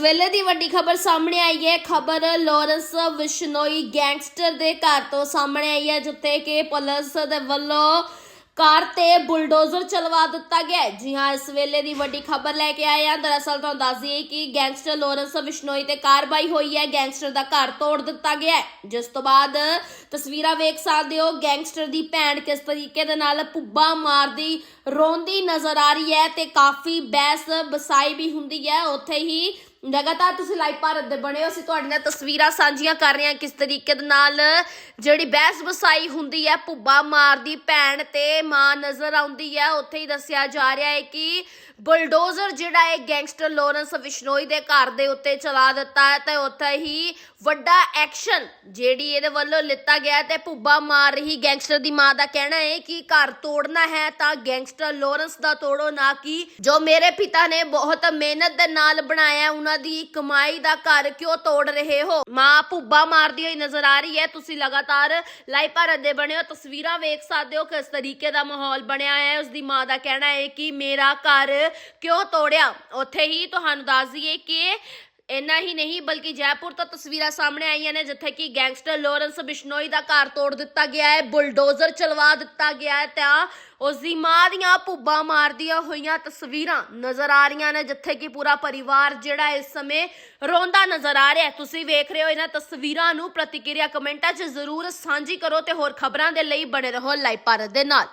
ਵੱਡੀ ਖਬਰ ਸਾਹਮਣੇ ਆਈ ਹੈ। ਖਬਰ ਲਾਰੈਂਸ ਵਿਸ਼ਨੋਈ ਗੈਂਗਸਟਰ ਦੇ ਘਰ ਤੋਂ ਸਾਹਮਣੇ ਆਈ ਹੈ, ਜਿੱਥੇ ਕਿ ਪੁਲਿਸ ਦੇ ਵੱਲੋਂ ਕਾਰ ਤੇ ਬੁਲਡੋਜ਼ਰ ਚਲਵਾ ਦਿੱਤਾ ਗਿਆ ਜੀ ਹਾਂ, ਇਸ ਵੇਲੇ ਦੀ ਵੱਡੀ ਖਬਰ ਲੈ ਕੇ ਆਏ ਹਾਂ। ਦਰਅਸਲ ਤੁਹਾਨੂੰ ਦੱਸ ਦਈਏ ਕਿ ਗੈਂਗਸਟਰ ਲਾਰੈਂਸ ਵਿਸ਼ਨੋਈ ਤੇ ਕਾਰਵਾਈ ਹੋਈ ਹੈ। ਗੈਂਗਸਟਰ ਦਾ ਘਰ ਤੋੜ ਦਿੱਤਾ ਗਿਆ ਜਿਸ ਤੋਂ ਬਾਅਦ ਤਸਵੀਰਾਂ ਵੇਖ ਸਕਦੇ ਹੋ, ਗੈਂਗਸਟਰ ਦੀ ਭੈਣ ਕਿਸ ਤਰੀਕੇ ਦੇ ਨਾਲ ਪੁੱਬਾ ਮਾਰਦੀ ਰੋਂਦੀ ਨਜ਼ਰ ਆ ਰਹੀ ਹੈ ਤੇ ਕਾਫੀ ਬਹਿਸ ਬਸਾਈ ਵੀ ਹੁੰਦੀ ਹੈ। ਉੱਥੇ ਹੀ ਲਗਾਤਾਰ ਤੁਸੀਂ ਲਾਈਵ ਭਾਰਤ ਦੇ ਬਣੇ ਹੋ ਅਸੀਂ ਤੁਹਾਡੀਆਂ ਤਸਵੀਰਾਂ ਸਾਂਝੀਆਂ ਕਰ ਰਹੇ ਹਾਂ ਕਿਸ ਤਰੀਕੇ ਦੇ ਨਾਲ ਜਿਹੜੀ ਬਹਿਸ ਬਸਾਈ ਹੁੰਦੀ ਹੈ ਪੁੱਬਾ ਮਾਰਦੀ ਭੈਣ ਤੇ ਮਾਂ ਨਜ਼ਰ ਆਉਂਦੀ ਹੈ। ਉੱਥੇ ਹੀ ਦੱਸਿਆ ਜਾ ਰਿਹਾ ਹੈ ਕਿ ਬੁਲਡੋਜ਼ਰ ਜਿਹੜਾ ਹੈ ਗੈਂਗਸਟਰ ਲੋਰੈਂਸ ਵਿਸ਼ਨੋਈ ਦੇ ਘਰ ਦੇ ਉੱਤੇ ਚਲਾ ਦਿੱਤਾ ਹੈ ਤੇ ਉੱਥੇ ਹੀ ਵੱਡਾ ਐਕਸ਼ਨ ਜਿਹੜੀ ਇਹਦੇ ਵੱਲੋਂ ਲਿੱਤਾ ਗਿਆ ਤੇ ਭੁੱਬਾ ਮਾਰ ਰਹੀ ਗੈਂਗਸਟਰ ਦੀ ਮਾਂ ਦਾ ਕਹਿਣਾ ਹੈ ਕਿ ਘਰ ਤੋੜਨਾ ਹੈ ਤਾਂ ਗੈਂਗਸਟਰ ਲੋਰੈਂਸ ਦਾ ਤੋੜੋ ਨਾ ਕਿ ਜੋ ਮੇਰੇ ਪਿਤਾ ਨੇ ਬਹੁਤ ਮਿਹਨਤ ਦੇ ਨਾਲ ਬਣਾਇਆ ਹੈ, ਉਹਨਾਂ ਦੀ ਕਮਾਈ ਦਾ ਘਰ ਕਿਉਂ ਤੋੜ ਰਹੇ ਹੋ? ਮਾਂ ਭੁੱਬਾ ਮਾਰਦੀ ਹੋਈ ਨਜ਼ਰ ਆ ਰਹੀ ਹੈ। ਤੁਸੀਂ ਲਗਾਤਾਰ ਲਾਈਵ ਭਾਰਤ ਦੇ ਬਣੇ ਹੋ। ਤਸਵੀਰਾਂ ਵੇਖ ਸਕਦੇ ਹੋ ਕਿਸ ਤਰੀਕੇ ਦਾ ਮਾਹੌਲ ਬਣਿਆ ਹੈ। ਉਸ ਦੀ ਮਾਂ ਦਾ ਕਹਿਣਾ ਹੈ ਕਿ ਮੇਰਾ ਘਰ ਕਿਉਂ ਤੋੜਿਆ? ਉੱਥੇ ਹੀ ਤੁਹਾਨੂੰ ਦੱਸ ਦਈਏ ਕਿ ਇੰਨਾ ਹੀ ਨਹੀਂ, ਬਲਕਿ ਜੈਪੁਰ ਤੋਂ ਤਸਵੀਰਾਂ ਸਾਹਮਣੇ ਆਈਆਂ ਨੇ, ਜਿੱਥੇ ਕਿ ਗੈਂਗਸਟਰ ਲੋਰੈਂਸ ਬਿਸ਼ਨੋਈ ਦਾ ਘਰ ਤੋੜ ਦਿੱਤਾ ਗਿਆ ਹੈ, ਬੁਲਡੋਜ਼ਰ ਚਲਵਾ ਦਿੱਤਾ ਗਿਆ ਹੈ, ਤਾਂ ਉਸ ਦੀ ਮਾਂ ਦੀਆਂ ਭੁੱਬਾਂ ਮਾਰਦੀਆਂ ਹੋਈਆਂ ਤਸਵੀਰਾਂ ਨਜ਼ਰ ਆ ਰਹੀਆਂ ਨੇ, ਜਿੱਥੇ ਕਿ ਪੂਰਾ ਪਰਿਵਾਰ ਜਿਹੜਾ ਇਸ ਸਮੇਂ ਰੋਂਦਾ ਨਜ਼ਰ ਆ ਰਿਹਾ ਤੁਸੀਂ ਵੇਖ ਰਹੇ ਹੋ ਇਹਨਾਂ ਤਸਵੀਰਾਂ ਨੂੰ, ਪ੍ਰਤੀਕਿਰਿਆ ਕਮੈਂਟਾਂ 'ਚ ਜ਼ਰੂਰ ਸਾਂਝੀ ਕਰੋ ਤੇ ਹੋਰ ਖਬਰਾਂ ਦੇ ਲਈ ਬਣੇ ਰਹੋ ਲਾਈਵ ਭਾਰਤ ਦੇ ਨਾਲ।